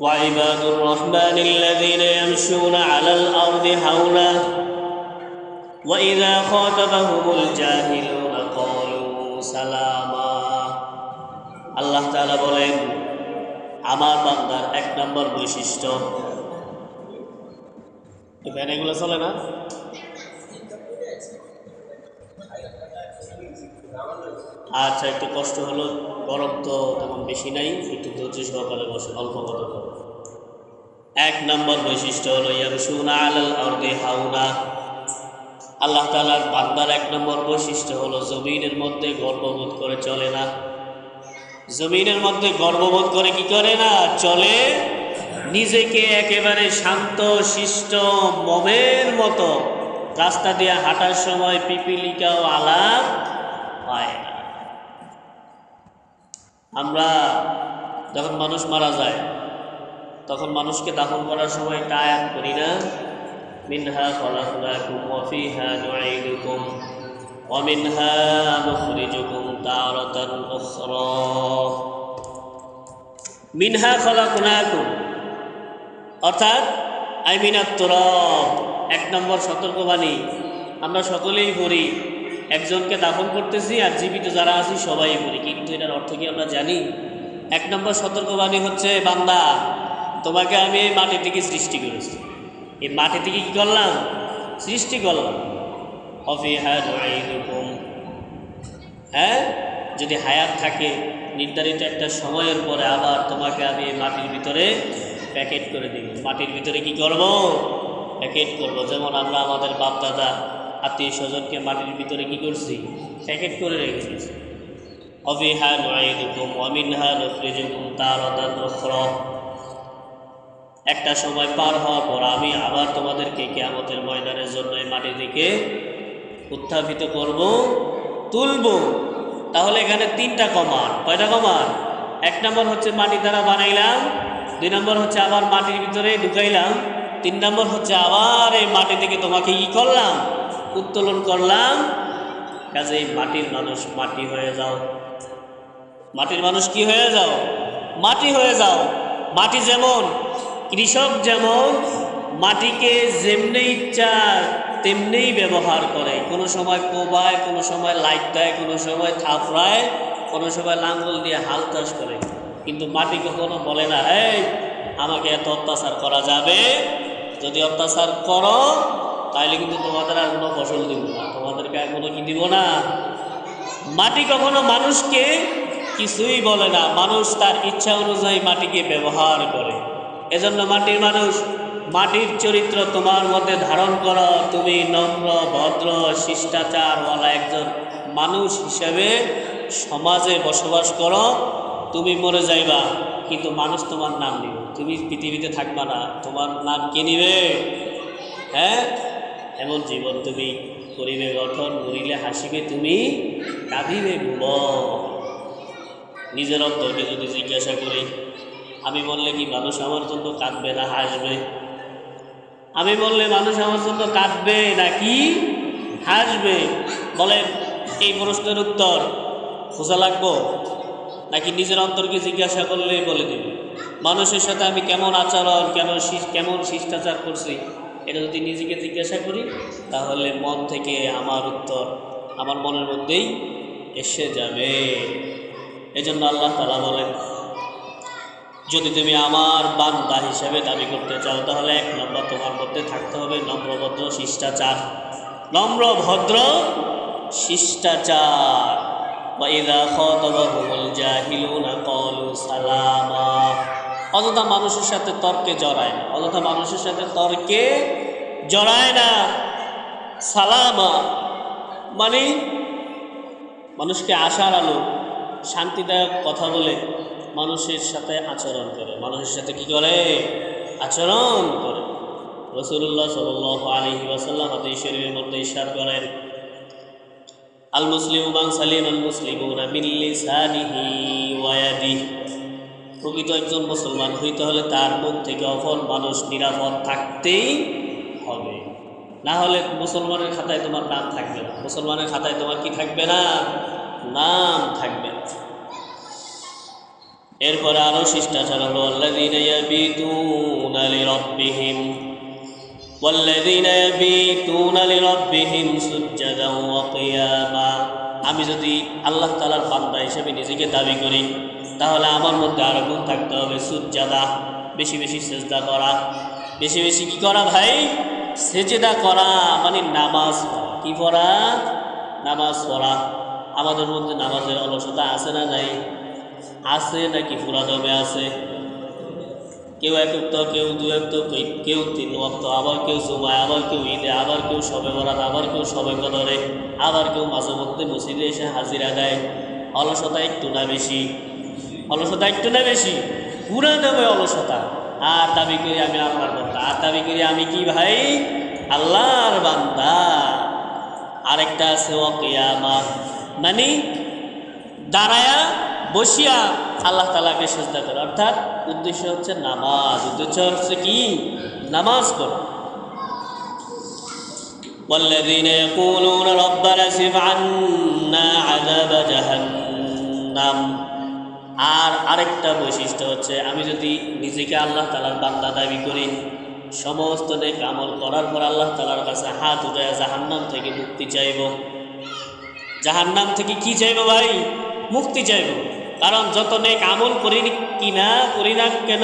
وعباد الرحمن الذين يمشون على الأرض هونا وإذا خاطبهم الجاهلون قالوا سلاما আল্লাহ তাআলা বলেন আমার বান্দার এক নম্বর বৈশিষ্ট্য এখানে এগুলো চলে না আচ্ছা একটু কষ্ট হলো, গরম তো তেমন বেশি নাই, একটু ধৈর্য সহকারে বসে, অল্প করো এক নম্বর বৈশিষ্ট্য হলো ইয়ামসুনা আলাল আরদি হাউনা। আল্লাহ তাআলার বান্দার এক নম্বর বৈশিষ্ট্য হলো, জমিনের মধ্যে গর্ববোধ করে চলে না। জমিনের মধ্যে গর্ববোধ করে কি করে না? চলে নিজেকে একেবারে শান্ত, শিষ্ট, মমের মতো। রাস্তা দিয়ে হাঁটার সময় পিপিলিকাও আলাপ হয়। না আমরা যখন মানুষ মারা যায়, তখন মানুষকে দাফন করার সময় একটা আয়াত করি না? মিনহা খলাকনাকুম ওয়া ফিহা নুঈদুকুম ওয়া মিনহা নুখরিজুকুম তারাতান উখরা। মিনহা খলাকনাকুম, অর্থাৎ আই মিনাত এক নম্বর সতর্কবাণী। আমরা সকলেই পড়ি একজনকে দাফন করতেছি আর জীবিত যারা আছি, সবাই পড়ি কিন্তু এটার অর্থ কি আমরা জানি? এক নম্বর সতর্কবাণী হচ্ছে, বান্দা, তোমাকে আমি এই মাটি থেকে সৃষ্টি করেছি। এই মাটি থেকে কি করলাম? সৃষ্টি করলাম। অফিহা নুঈদুকুম হ্যাঁ? যদি হায়াত থাকে, নির্ধারিত একটা সময়ের পরে আবার তোমাকে আমি এই মাটির ভিতরে প্যাকেট করে দিব। মাটির ভিতরে কি করব? প্যাকেট করব। যেমন আমরা আমাদের বাপ দাদা আত্মীয় স্বজনকে মাটির ভিতরে কি করছি? প্যাকেট করে রেখে দিয়েছি অবিহা নুঈদুকুম ওয়ামিনহা নুখরিজুকুম তারাতান উখরা। একটা সময় পার হওয়ার পর আমি আবার তোমাদেরকে কেয়ামতের ময়দানের জন্য এই মাটি থেকে উত্থাপিত করব, তুলব। তাহলে এখানে তিনটা কমান কয়টা কমান এক নম্বর হচ্ছে মাটি দ্বারা বানাইলাম, দুই নম্বর হচ্ছে আবার মাটির ভিতরে ঢুকাইলাম, তিন নম্বর হচ্ছে আবার এই মাটি থেকে তোমাকে ই করলাম। উত্তোলন করলাম। কাজে মাটির মানুষ মাটি হয়ে যাও। মাটির মানুষ কি হয়ে যাও? মাটি হয়ে যাও। মাটি যেমন, কৃষক যেমন, মাটিকে যেমনি ইচ্ছা তেমনিই ব্যবহার করে। কোনো সময় কোবায়, কোনো সময় লাইট দেয়, কোনো সময় থাপড়ায় কোনো সময় লাঙ্গল দিয়ে হাল চাষ করে। কিন্তু মাটি কখনো বলে না, এই, আমাকে এত অত্যাচার করা যাবে? যদি অত্যাচার করো তাহলে কিন্তু তোমাদের আর কোনো ফসল দিব না। তোমাদেরকে আর কোনো কি দিব না? মাটি কখনো মানুষকে কিছুই বলে না। মানুষ তার ইচ্ছা অনুযায়ী মাটিকে ব্যবহার করে। এজন্য মাটির মানুষ, মাটির চরিত্র তোমার মধ্যে ধারণ করো। তুমি নম্র, ভদ্র শিষ্টাচার শিষ্টাচারওয়ালা একজন মানুষ হিসেবে সমাজে বসবাস করো। তুমি মরে যাইবা, কিন্তু মানুষ তোমার নাম নিবে। তুমি পৃথিবীতে থাকবা না, তোমার নাম কে নিবে? হ্যাঁ? এমন জীবন তুমি করিবে, গঠন মরিলে হাসিবে তুমি, কাঁদিবে ভুবন নিজের অন্তরকে যদি জিজ্ঞাসা করি, আমি বললে কি মানুষ আমার জন্য কাঁদবে না হাসবে? আমি বললে মানুষ আমার জন্য কাঁদবে নাকি হাসবে। বলেন, এই প্রশ্নের উত্তর খোঁজা লাগবো? নাকি নিজের অন্তরকে জিজ্ঞাসা করলে বলে দেবে? মানুষের সাথে আমি কেমন আচরণ, কেমন কেমন শিষ্টাচার করছি? এটা যদি নিজেকে জিজ্ঞাসা করি তাহলে মন থেকে আমার উত্তর আমার মনের মধ্যেই এসে যাবে এজন্য আল্লাহ তালা বলেন যদি তুমি আমার বান্দা হিসেবে দাবি করতে চাও তাহলে এক নম্বর তোমার মধ্যে থাকতে হবে নম্রভদ্র শিষ্টাচার নম্র ভদ্র শিষ্টাচার وَإِذَا خَاطَبَهُمُ الْجَاهِلُونَ قَالُوا سَلَامًا অযথা মানুষের সাথে তর্কে জড়ায় না। অযথা মানুষের সাথে তর্কে জড়ায় না। সালামা মানে মানুষকে আশার আলো, শান্তিদায়ক কথা বলে মানুষের সাথে আচরণ করে। মানুষের সাথে কি করে? আচরণ করে। রসুল্লাহ সাল আলী ওয়াসাল্লাম হাদিস শরীফের মধ্যে ইশার করেন, আল মুসলিম বাং সালিম আল মুসলিমুনা মিন লিসানিহি ওয়া ইয়াদিহি। প্রকৃত একজন মুসলমান হইতে হলে তার মুখ থেকে অফল মানুষ নিরাপদ থাকতেই হবে। না হলে মুসলমানের খাতায় তোমার নাম থাকবে না। মুসলমানের খাতায় তোমার কি থাকবে না? নাম থাকবে এরপরে আরও শিষ্টাচার হলো আল্লাহ والذين يبيتون لربهم سجدا وقياما আমি যদি আল্লাহ তালার বান্দা হিসেবে নিজেকে দাবি করি তাহলে আমার মধ্যে আরো গুণ থাকতে হবে সুজাদা বেশি বেশি সেজদা করা বেশি বেশি কি করা ভাই সেজদা করা মানে নামাজ পড়া। কি পড়া নামাজ পড়া আমাদের মধ্যে নামাজের অলসতা আছে না নাই আছে নাকি পুরা দমে আছে কেউ এক উক্ত, কেউ দু উক্ত কেউ তিন ওয়াক্ত আবার কেউ জুমায়, আবার কেউ ঈদে, আবার কেউ সবে বরাত, আবার কেউ সবে কদরে, আবার কেউ মাঝে মধ্যে মসজিদে এসে হাজিরা দেয়। অলসতা একটু না বেশি। অলসতা একটু না বেশি। পুরা দেবে অলসতা। আর দাবি করি আমি আল্লাহর বান্দা। আর দাবি করি আমি কি ভাই? আল্লাহর বান্দা। আরেকটা আছে ওয়াকিয়ামা মানে দাঁড়ায়া বসিয়া আল্লাহ তালাকে সেজদা করে অর্থাৎ উদ্দেশ্য হচ্ছে নামাজ উদ্দেশ্য হচ্ছে কি নামাজ করো والذين يقولون ربنا اصرف عنا عذاب جهنم আর আরেকটা বৈশিষ্ট্য হচ্ছে আমি যদি নিজেকে আল্লাহ তালার বান্দা দাবি করি সমস্ত নেক আমল করার পর আল্লাহ তালার কাছে হাত উঠে জাহান্নাম থেকে মুক্তি চাইব জাহান্নাম থেকে কি চাইবো ভাই মুক্তি চাইবো কারণ যত নেক আমল করি কিনা করি না কেন?